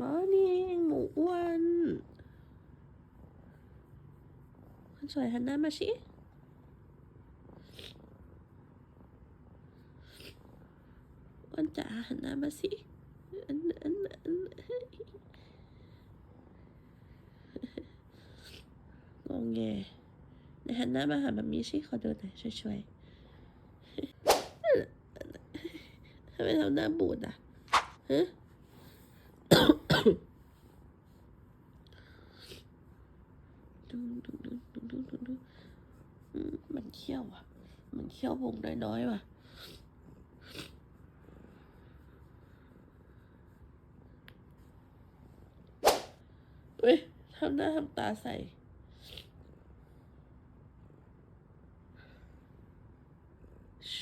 มอนี่หมูอ้วนคนสวยหันหน้ามาสิอ้วนจ๋าหันหน้ามาสิอันอันอันงงแงเดี๋ยวหันหน้ามาหาแบบนี้สิขอดูหน่อยช่วยๆทำไมทำหน้าบูดอะฮะ มันเขี้ยวอะ มันเขี้ยวพุงน้อยๆว่ะเว้ยทำหน้าทำตาใส่ช